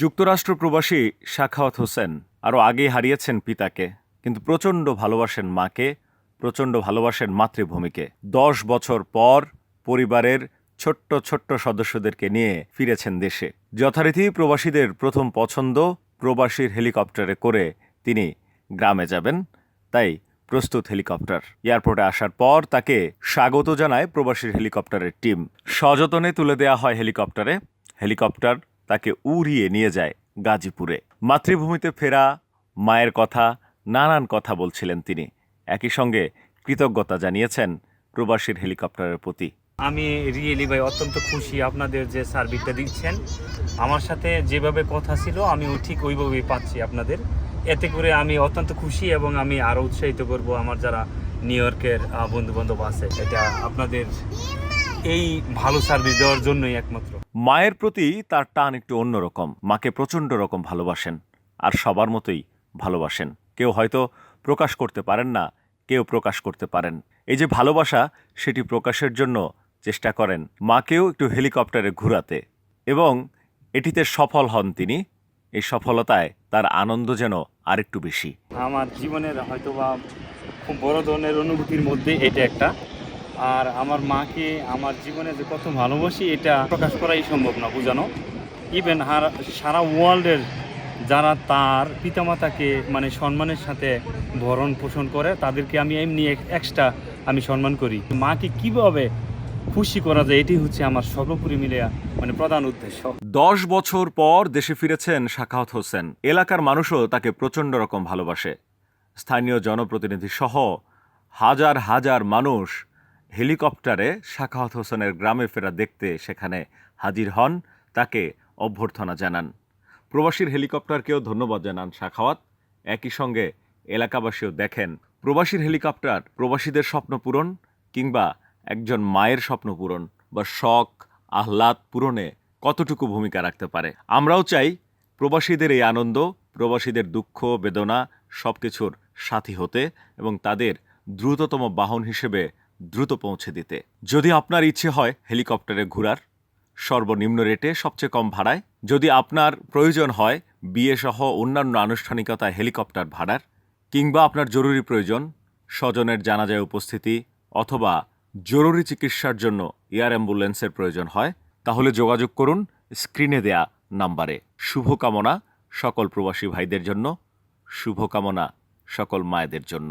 যুক্তরাষ্ট্র প্রবাসী শাখাওয়াত হোসেন আরও আগেই হারিয়েছেন পিতাকে, কিন্তু প্রচণ্ড ভালোবাসেন মাকে, প্রচণ্ড ভালোবাসেন মাতৃভূমিকে। দশ বছর পর পরিবারের ছোট্ট ছোট্ট সদস্যদেরকে নিয়ে ফিরেছেন দেশে। যথারীতি প্রবাসীদের প্রথম পছন্দ প্রবাসীর হেলিকপ্টারে করে তিনি গ্রামে যাবেন, তাই প্রস্তুত হেলিকপ্টার। এয়ারপোর্টে আসার পর তাকে স্বাগত জানায় প্রবাসীর হেলিকপ্টারের টিম। সযতনে তুলে দেয়া হয় হেলিকপ্টারে। হেলিকপ্টার তাকে উড়িয়ে নিয়ে যায় গাজীপুরে। মাতৃভূমিতে ফেরা, মায়ের কথা, নানান কথা বলছিলেন তিনি। একই সঙ্গে কৃতজ্ঞতা জানিয়েছেন প্রবাসীর হেলিকপ্টারের প্রতি। আমি রিয়েলি ভাই অত্যন্ত খুশি আপনাদের যে সার্ভিসটা দিচ্ছেন। আমার সাথে যেভাবে কথা ছিল আমি ঠিক ওইভাবেই পাচ্ছি আপনাদের। এতে করে আমি অত্যন্ত খুশি এবং আমি আরও উৎসাহিত করব আমার যারা নিউ ইয়র্কের বন্ধু বান্ধব আছে। এটা আপনাদের এই ভালো সার্ভিস দেওয়ার জন্যই একমাত্র। মায়ের প্রতি তার টান একটু অন্যরকম। মাকে প্রচণ্ড রকম ভালোবাসেন আর সবার মতোই ভালোবাসেন। কেউ হয়তো প্রকাশ করতে পারেন না কেউ প্রকাশ করতে পারেন। এই যে ভালোবাসা সেটি প্রকাশের জন্য চেষ্টা করেন। মাকেও একটু হেলিকপ্টারে ঘুরাতে। এবং এটিতে সফল হন তিনি। এই সফলতায় তার আনন্দ যেন আরেকটু বেশি। আমার জীবনের হয়তো বা খুব বড় ধরনের অনুভূতির মধ্যে এটা একটা। আর আমার মাকে, আমার জীবনে যে কত ভালোবাসি, এটা প্রকাশ করাই সম্ভব না, বোঝানো? ইভেন সারা ওয়ার্ল্ডের যারা তার পিতামাতাকে মানে সম্মানের সাথে ভরণ পোষণ করে, তাদেরকে আমি এমনি এক্সট্রা আমি সম্মান করি। মাকে কীভাবে খুশি করা যায়, এটি হচ্ছে আমার সর্বোপরি মিলে মানে প্রধান উদ্দেশ্য। দশ বছর পর দেশে ফিরেছেন শাখাওয়াত হোসেন। এলাকার মানুষও তাকে প্রচণ্ড রকম ভালোবাসে। স্থানীয় জনপ্রতিনিধি সহ হাজার হাজার মানুষ হেলিকপ্টারে শাখাওয়াত হোসেনের গ্রামে ফেরা দেখতে সেখানে হাজির হন, তাকে অভ্যর্থনা জানান। প্রবাসীর হেলিকপ্টারকেও ধন্যবাদ জানান শাখাওয়াত। একই সঙ্গে এলাকাবাসীও দেখেন, প্রবাসীর হেলিকপ্টার প্রবাসীদের স্বপ্ন পূরণ কিংবা একজন মায়ের স্বপ্ন পূরণ বা শখ, আহ্লাদ পূরণে কতটুকু ভূমিকা রাখতে পারে? আমরাও চাই প্রবাসীদের এই আনন্দ, প্রবাসীদের দুঃখ, বেদনা সব কিছুর সাথী হতে এবং তাদের দ্রুততম বাহন হিসেবে দ্রুত পৌঁছে দিতে। যদি আপনার ইচ্ছে হয় হেলিকপ্টারে ঘোরার, সর্বনিম্ন রেটে সবচেয়ে কম ভাড়ায়। যদি আপনার প্রয়োজন হয় বিয়ে সহ অন্যান্য আনুষ্ঠানিকতায় হেলিকপ্টার ভাড়ার, কিংবা আপনার জরুরি প্রয়োজন স্বজনের জানাজায় উপস্থিতি অথবা জরুরি চিকিৎসার জন্য এয়ার অ্যাম্বুলেন্সের প্রয়োজন হয়, তাহলে যোগাযোগ করুন স্ক্রিনে দেয়া নাম্বারে। শুভকামনা সকল প্রবাসী ভাইদের জন্য, শুভকামনা সকল মায়েদের জন্য।